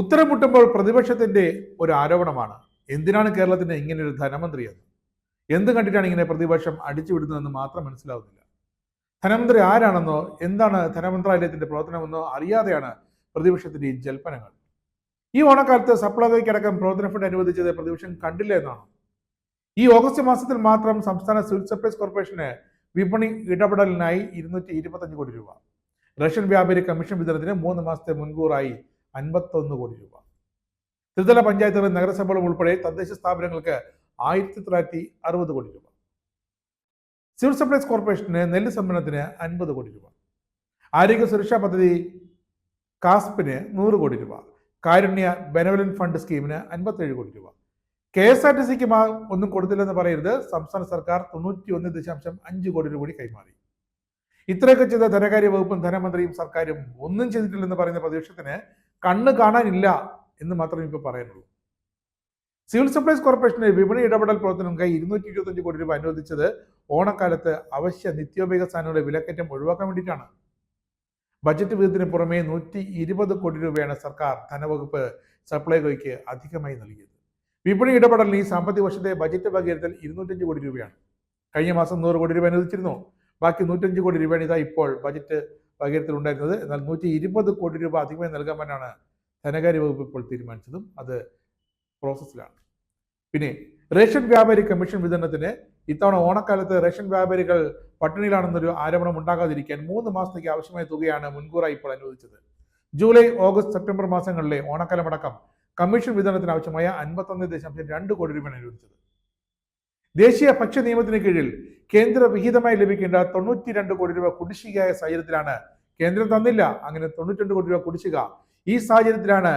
ഉത്തരം മുട്ടുമ്പോൾ പ്രതിപക്ഷത്തിന്റെ ഒരു ആരോപണമാണ്. എന്തിനാണ് കേരളത്തിന് ഇങ്ങനെ ഒരു ധനമന്ത്രി എന്ന് എന്ത് കണ്ടിട്ടാണ് ഇങ്ങനെ പ്രതിപക്ഷം അടിച്ചുവിടുന്നതെന്ന് മാത്രം മനസ്സിലാവുന്നില്ല. ധനമന്ത്രി ആരാണെന്നോ എന്താണ് ധനമന്ത്രാലയത്തിന്റെ പ്രവർത്തനമെന്നോ അറിയാതെയാണ് പ്രതിപക്ഷത്തിന്റെ ഈ ജൽപ്പനങ്ങൾ. ഈ ഓണക്കാലത്ത് സപ്ലൈകോയ്ക്കടക്കം പ്രവർത്തന ഫണ്ട് അനുവദിച്ചത് പ്രതിപക്ഷം കണ്ടില്ല എന്നാണ്. ഈ ഓഗസ്റ്റ് മാസത്തിൽ മാത്രം സംസ്ഥാന സിവിൽ സപ്ലൈസ് കോർപ്പറേഷന് വിപണി ഇടപെടലിനായി ഇരുന്നൂറ്റി ഇരുപത്തഞ്ച് കോടി രൂപ. റഷ്യൻ വ്യാപാരി കമ്മീഷൻ വിതരണത്തിന് മൂന്ന് മാസത്തെ മുൻകൂറായി അൻപത്തൊന്ന് കോടി രൂപ. ത്രിതല പഞ്ചായത്തുകളും നഗരസഭകളും ഉൾപ്പെടെ തദ്ദേശ സ്ഥാപനങ്ങൾക്ക് ആയിരത്തി തൊള്ളായിരത്തി അറുപത് കോടി രൂപ. സിവിൽ സപ്ലൈസ് കോർപ്പറേഷന് നെല്ല് സംഭരണത്തിന് അൻപത് കോടി രൂപ. ആരോഗ്യ സുരക്ഷാ പദ്ധതി കാസ്പിന് നൂറ് കോടി രൂപ. കാരുണ്യ ബെനവലൻ ഫണ്ട് സ്കീമിന് അൻപത്തേഴ് കോടി രൂപ. കെ എസ് ആർ ടി സിക്ക് ഒന്നും കൊടുത്തില്ലെന്ന് പറയരുത്. സംസ്ഥാന സർക്കാർ തൊണ്ണൂറ്റി ഒന്ന് ദശാംശം അഞ്ച് കോടി രൂപ കൂടി കൈമാറി. ഇത്രയൊക്കെ ചെയ്ത ധനകാര്യ വകുപ്പും ധനമന്ത്രിയും സർക്കാരും ഒന്നും ചെയ്തിട്ടില്ലെന്ന് പറയുന്ന പ്രതിപക്ഷത്തിന് കണ്ണ് കാണാനില്ല എന്ന് മാത്രമേ ഇപ്പോൾ പറയാനുള്ളൂ. സിവിൽ സപ്ലൈസ് കോർപ്പറേഷന്റെ വിപണി ഇടപെടൽ പ്രവർത്തനങ്ങൾക്കായി ഇരുന്നൂറ്റി ഇരുപത്തഞ്ച് കോടി രൂപ അനുവദിച്ചത് ഓണക്കാലത്ത് അവശ്യ നിത്യോപയോഗ സാധനങ്ങളുടെ വിലക്കയറ്റം ഒഴിവാക്കാൻ വേണ്ടിയിട്ടാണ്. ബജറ്റ് വിഹിതത്തിന് പുറമെ നൂറ്റി ഇരുപത് കോടി രൂപയാണ് സർക്കാർ ധനവകുപ്പ് സപ്ലൈകോയ്ക്ക് അധികമായി നൽകിയത്. വിപണി ഇടപെടലിന് ഈ സാമ്പത്തിക വർഷത്തെ ബജറ്റ് വകയിരുത്തൽ ഇരുന്നൂറ്റഞ്ച് കോടി രൂപയാണ്. കഴിഞ്ഞ മാസം നൂറ് കോടി രൂപ അനുവദിച്ചിരുന്നു. ബാക്കി നൂറ്റഞ്ച് കോടി രൂപയാണ് ഇതാ ഇപ്പോൾ ബജറ്റ് വകയിരുത്തൽ ഉണ്ടായിരുന്നത് എന്നാൽ നൂറ്റി ഇരുപത് കോടി രൂപ അധികമായി നൽകാമെന്നാണ് ധനകാര്യ വകുപ്പ് ഇപ്പോൾ തീരുമാനിച്ചതും അത് പ്രോസസ്സിലാണ് പിന്നെ റേഷൻ വ്യാപാരി കമ്മീഷൻ വിതരണത്തിന് ഇത്തവണ ഓണക്കാലത്ത് റേഷൻ വ്യാപാരികൾ പട്ടിണിയിലാണെന്നൊരു ആരോപണം ഉണ്ടാകാതിരിക്കാൻ മൂന്ന് മാസത്തേക്ക് ആവശ്യമായ തുകയാണ് മുൻകൂറായി ഇപ്പോൾ അനുവദിച്ചത്. ജൂലൈ ഓഗസ്റ്റ് സെപ്റ്റംബർ മാസങ്ങളിലെ ഓണക്കാലമടക്കം കമ്മീഷൻ വിതരണത്തിന് ആവശ്യമായ അൻപത്തൊന്ന് ദശാംശം രണ്ട് കോടി രൂപയാണ് അനുവദിച്ചത്. ദേശീയ ഭക്ഷ്യ നിയമത്തിന് കീഴിൽ കേന്ദ്ര വിഹിതമായി ലഭിക്കേണ്ട തൊണ്ണൂറ്റി രണ്ട് കോടി രൂപ കുടിശ്ശികയായ സാഹചര്യത്തിലാണ് കേന്ദ്രം തന്നില്ല. അങ്ങനെ തൊണ്ണൂറ്റി കോടി രൂപ കുടിശ്ശിക ഈ സാഹചര്യത്തിലാണ്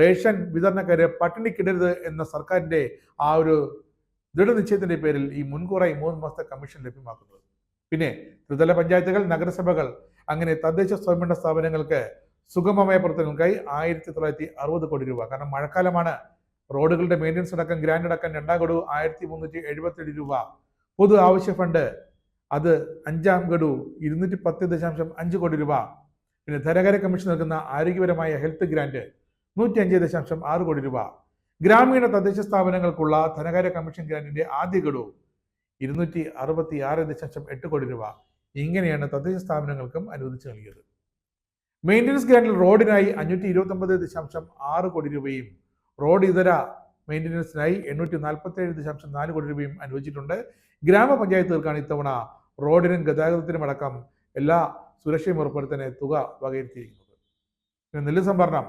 റേഷൻ വിതരണക്കാരെ പട്ടിണിക്കിടരുത് എന്ന സർക്കാരിന്റെ ആ ഒരു ദൃഢനിശ്ചയത്തിന്റെ പേരിൽ ഈ മുൻകൂറായി മൂന്ന് മാസത്തെ കമ്മീഷൻ ലഭ്യമാക്കുന്നത്. പിന്നെ ത്രിതല പഞ്ചായത്തുകൾ നഗരസഭകൾ അങ്ങനെ തദ്ദേശ സ്വയംഭരണ സ്ഥാപനങ്ങൾക്ക് സുഗമമായ പ്രവർത്തനങ്ങൾക്കായി ആയിരത്തി തൊള്ളായിരത്തി അറുപത് കോടി രൂപ. കാരണം മഴക്കാലമാണ്. റോഡുകളുടെ മെയിന്റനൻസ് അടക്കം ഗ്രാൻഡ് അടക്കം രണ്ടാം കൊടു ആയിരത്തി മുന്നൂറ്റി എഴുപത്തി രൂപ പൊതു ആവശ്യ ഫണ്ട് അത് അഞ്ചാം ഗഡു ഇരുന്നൂറ്റി പത്ത് ദശാംശം അഞ്ച് കോടി രൂപ. പിന്നെ ധനകാര്യ കമ്മീഷൻ നൽകുന്ന ആരോഗ്യപരമായ ഹെൽത്ത് ഗ്രാന്റ് നൂറ്റി അഞ്ച് ദശാംശം ആറ് കോടി രൂപ. ഗ്രാമീണ തദ്ദേശ സ്ഥാപനങ്ങൾക്കുള്ള ധനകാര്യ കമ്മീഷൻ ഗ്രാന്റിന്റെ ആദ്യ ഗഡു ഇരുന്നൂറ്റി അറുപത്തി ആറ് ദശാംശം എട്ട് കോടി രൂപ. ഇങ്ങനെയാണ് തദ്ദേശ സ്ഥാപനങ്ങൾക്കും അനുവദിച്ചു നൽകിയത്. മെയിന്റനൻസ് ഗ്രാന്റിൽ റോഡിനായി അഞ്ഞൂറ്റി ഇരുപത്തി ഒമ്പത് ദശാംശം ആറ് കോടി രൂപയും റോഡ് ഇതര മെയിന്റനൻസിനായി എണ്ണൂറ്റി നാൽപ്പത്തി ഏഴ് ദശാംശം നാല് കോടി രൂപയും അനുവദിച്ചിട്ടുണ്ട്. ഗ്രാമപഞ്ചായത്തുകൾക്കാണ് ഇത്തവണ റോഡിനും ഗതാഗതത്തിനും അടക്കം എല്ലാ സുരക്ഷയും ഉറപ്പുവരുത്താൻ തുക വകയിരുത്തിയിരിക്കുന്നത്. പിന്നെ നെല്ല് സംഭരണം.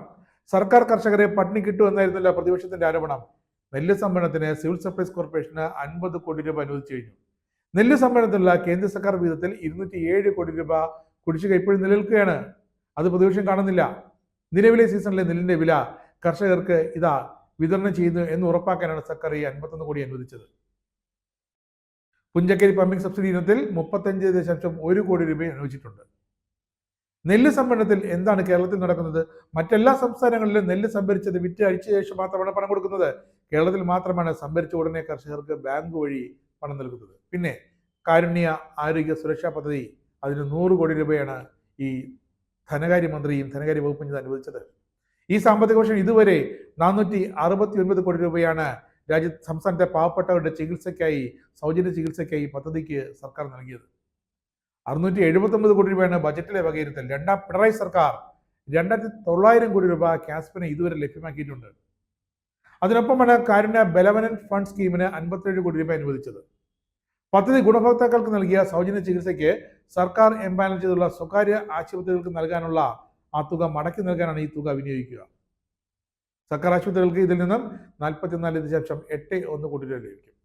സർക്കാർ കർഷകരെ പട്ടിണി കിട്ടുമെന്നായിരുന്നല്ല പ്രതിപക്ഷത്തിന്റെ ആരോപണം. നെല്ല് സംഭരണത്തിന് സിവിൽ സപ്ലൈസ് കോർപ്പറേഷന് അൻപത് കോടി രൂപ അനുവദിച്ചു കഴിഞ്ഞു. നെല്ല് സംഭരണത്തിനുള്ള കേന്ദ്ര സർക്കാർ വിഹിതത്തിൽ ഇരുന്നൂറ്റി ഏഴ് കോടി രൂപ കുടിശ്ശിക ഇപ്പോഴും നിലനിൽക്കുകയാണ്. അത് പ്രതിപക്ഷം കാണുന്നില്ല. നിലവിലെ സീസണിലെ നെല്ലിന്റെ വില കർഷകർക്ക് ഇതാ വിതരണം ചെയ്യുന്നു എന്ന് ഉറപ്പാക്കാനാണ് സർക്കാർ ഈ അൻപത്തൊന്ന് കോടി അനുവദിച്ചത്. പുഞ്ചക്കരി പമ്പിംഗ് സബ്സിഡി ഇനത്തിൽ മുപ്പത്തഞ്ച് ദശാംശം ഒരു കോടി രൂപ അനുവദിച്ചിട്ടുണ്ട്. നെല്ല് സംഭരണത്തിൽ എന്താണ് കേരളത്തിൽ നടക്കുന്നത്? മറ്റെല്ലാ സംസ്ഥാനങ്ങളിലും നെല്ല് സംഭരിച്ചത് വിറ്റ് അഴിച്ച ശേഷം മാത്രമാണ് പണം കൊടുക്കുന്നത്. കേരളത്തിൽ മാത്രമാണ് സംഭരിച്ച ഉടനെ കർഷകർക്ക് ബാങ്ക് വഴി പണം നൽകുന്നത്. പിന്നെ കാരുണ്യ ആരോഗ്യ സുരക്ഷാ പദ്ധതി അതിന് നൂറ് കോടി രൂപയാണ് ഈ ധനകാര്യമന്ത്രിയും ധനകാര്യ വകുപ്പും അനുവദിച്ചത്. ഈ സാമ്പത്തിക വർഷം ഇതുവരെ നാനൂറ്റി അറുപത്തി ഒൻപത് കോടി രൂപയാണ് രാജ്യ സംസ്ഥാനത്തെ പാവപ്പെട്ടവരുടെ ചികിത്സയ്ക്കായി സൗജന്യ ചികിത്സയ്ക്കായി പദ്ധതിക്ക് സർക്കാർ നൽകിയത്. അറുന്നൂറ്റി എഴുപത്തൊമ്പത് കോടി രൂപയാണ് ബജറ്റിലെ വകയിരുത്തൽ. രണ്ടാം പിണറായി സർക്കാർ രണ്ടായിരത്തി തൊള്ളായിരം കോടി രൂപ കാസ്പിന് ഇതുവരെ ലഭ്യമാക്കിയിട്ടുണ്ട്. അതിനൊപ്പമാണ് കാരുണ്യ ബലവനൻ ഫണ്ട് സ്കീമിന് അൻപത്തിയേഴ് കോടി രൂപ അനുവദിച്ചത്. പദ്ധതി ഗുണഭോക്താക്കൾക്ക് നൽകിയ സൗജന്യ ചികിത്സയ്ക്ക് സർക്കാർ എംപാനൽ ചെയ്തുള്ള സ്വകാര്യ ആശുപത്രികൾക്ക് നൽകാനുള്ള ആ തുക മടക്കി നൽകാനാണ് ഈ തുക വിനിയോഗിക്കുക. സർക്കാർ ആശുപത്രികൾക്ക് ഇതിൽ നിന്നും നാൽപ്പത്തിനാല് ദശാംശം എട്ട് ഒന്ന് കോടി രൂപ ലഭിക്കും.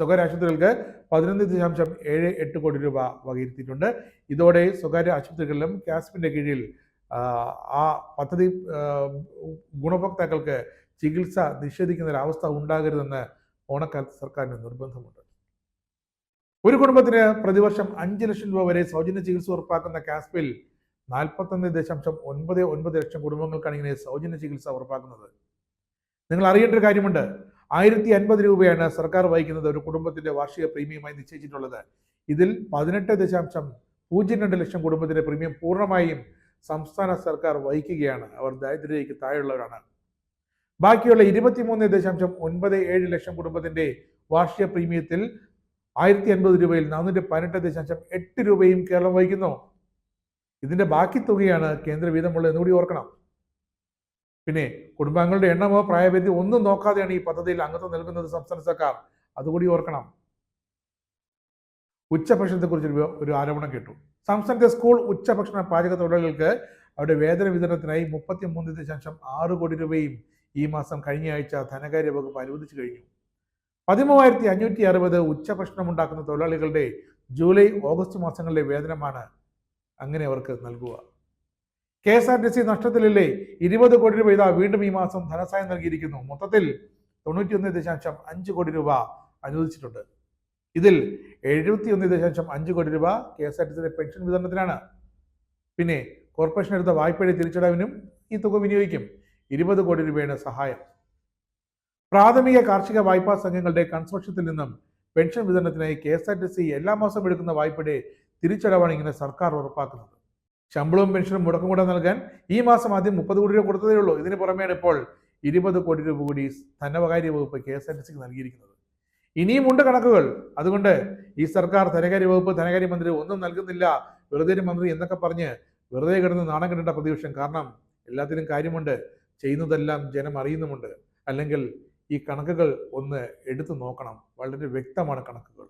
സ്വകാര്യ ആശുപത്രികൾക്ക് പതിനൊന്ന് ദശാംശം ഏഴ് എട്ട് കോടി രൂപ വകയിരുത്തിയിട്ടുണ്ട്. ഇതോടെ സ്വകാര്യ ആശുപത്രികളിലും കാസ്പിന്റെ കീഴിൽ ആ, പദ്ധതി ഗുണഭോക്താക്കൾക്ക് ചികിത്സ നിഷേധിക്കുന്ന ഒരവസ്ഥ ഉണ്ടാകരുതെന്ന് ഓണക്കാലത്ത് സർക്കാരിന് നിർബന്ധമുണ്ട്. ഒരു കുടുംബത്തിന് പ്രതിവർഷം അഞ്ച് ലക്ഷം രൂപ വരെ സൗജന്യ ചികിത്സ ഉറപ്പാക്കുന്ന കാസ്പിൽ നാൽപ്പത്തൊന്ന് ദശാംശം ഒൻപത് ഒൻപത് ലക്ഷം കുടുംബങ്ങൾക്കാണ് ഇങ്ങനെ സൗജന്യ ചികിത്സ ഉറപ്പാക്കുന്നത്. നിങ്ങൾ അറിയേണ്ട ഒരു കാര്യമുണ്ട്. ആയിരത്തി അൻപത് രൂപയാണ് സർക്കാർ വഹിക്കുന്നത് ഒരു കുടുംബത്തിന്റെ വാർഷിക പ്രീമിയമായി നിശ്ചയിച്ചിട്ടുള്ളത്. ഇതിൽ പതിനെട്ട് ദശാംശം പൂജ്യം രണ്ട് ലക്ഷം കുടുംബത്തിന്റെ പ്രീമിയം പൂർണമായും സംസ്ഥാന സർക്കാർ വഹിക്കുകയാണ്. അവർ ദാരിദ്ര്യരേഖയ്ക്ക് താഴെയുള്ളവരാണ്. ബാക്കിയുള്ള ഇരുപത്തിമൂന്ന് ദശാംശം ഒൻപത് ഏഴ് ലക്ഷം കുടുംബത്തിന്റെ വാർഷിക പ്രീമിയത്തിൽ ആയിരത്തി അൻപത് രൂപയിൽ നാനൂറ്റി പതിനെട്ട് ദശാംശം എട്ട് രൂപയും കേരളം വഹിക്കുന്നു. ഇതിന്റെ ബാക്കി തുകയാണ് കേന്ദ്ര വീതമുള്ളത് എന്നുകൂടി ഓർക്കണം. പിന്നെ കുടുംബാംഗങ്ങളുടെ എണ്ണമോ പ്രായപരിധി ഒന്നും നോക്കാതെയാണ് ഈ പദ്ധതിയിൽ അംഗത്വം നൽകുന്നത് സംസ്ഥാന സർക്കാർ. അതുകൂടി ഓർക്കണം. ഉച്ചഭക്ഷണത്തെക്കുറിച്ച് ഒരു ആരോപണം കേട്ടു. സംസ്ഥാനത്തെ സ്കൂൾ ഉച്ചഭക്ഷണ പാചക തൊഴിലാളികൾക്ക് അവരുടെ വേതന വിതരണത്തിനായി മുപ്പത്തി മൂന്ന് ദശാംശം ആറ് കോടി രൂപയും ഈ മാസം കഴിഞ്ഞ ആഴ്ച ധനകാര്യ വകുപ്പ് അനുവദിച്ചു കഴിഞ്ഞു. പതിമൂവായിരത്തി അഞ്ഞൂറ്റി അറുപത് ഉച്ചഭക്ഷണം ഉണ്ടാക്കുന്ന തൊഴിലാളികളുടെ ജൂലൈ ഓഗസ്റ്റ് മാസങ്ങളിലെ വേതനമാണ് അങ്ങനെ അവർക്ക് നൽകുക. K S R T C നഷ്ടത്തിലല്ലേ ഇരുപത് കോടി രൂപ ഇതാ വീണ്ടും ഈ മാസം ധനസഹായം നൽകിയിരിക്കുന്നു. മൊത്തത്തിൽ തൊണ്ണൂറ്റിയൊന്ന് ദശാംശം അഞ്ച് കോടി രൂപ അനുവദിച്ചിട്ടുണ്ട്. ഇതിൽ എഴുപത്തിയൊന്ന് ദശാംശം അഞ്ച് കോടി രൂപ കെ എസ് ആർ ടി സിയുടെ പെൻഷൻ വിതരണത്തിനാണ്. പിന്നെ കോർപ്പറേഷൻ എടുത്ത വായ്പയുടെ തിരിച്ചടവിനും ഈ തുക വിനിയോഗിക്കും. ഇരുപത് കോടി രൂപയുടെ സഹായം. പ്രാഥമിക കാർഷിക വായ്പാ സംഘങ്ങളുടെ കൺസോർഷ്യത്തിൽ നിന്നും പെൻഷൻ വിതരണത്തിനായി K S R T C എല്ലാ മാസം എടുക്കുന്ന വായ്പയുടെ തിരിച്ചടവാണ് ഇങ്ങനെ സർക്കാർ ഉറപ്പാക്കുന്നത്. ശമ്പളവും പെൻഷനും മുടക്കം കൂടെ നൽകാൻ ഈ മാസം ആദ്യം മുപ്പത് കോടി രൂപ കൊടുത്തതേ ഉള്ളൂ. ഇതിന് പുറമെയാണ് ഇപ്പോൾ ഇരുപത് കോടി രൂപ കൂടി ധനകാര്യ വകുപ്പ് കെ എസ് ആർ ടി സിക്ക് നൽകിയിരിക്കുന്നത്. ഇനിയും ഉണ്ട് കണക്കുകൾ. അതുകൊണ്ട് ഈ സർക്കാർ ധനകാര്യ വകുപ്പ് ധനകാര്യ മന്ത്രി ഒന്നും നൽകുന്നില്ല. വെറുതെ മന്ത്രി എന്നൊക്കെ പറഞ്ഞ് വെറുതെ കിടന്ന് നാണം കിട്ടേണ്ട പ്രതിപക്ഷം കാരണം എല്ലാത്തിലും കാര്യമുണ്ട്. ചെയ്യുന്നതെല്ലാം ജനം അറിയുന്നുമുണ്ട്. അല്ലെങ്കിൽ ഈ കണക്കുകൾ ഒന്ന് എടുത്തു നോക്കണം. വളരെ വ്യക്തമാണ് കണക്കുകൾ.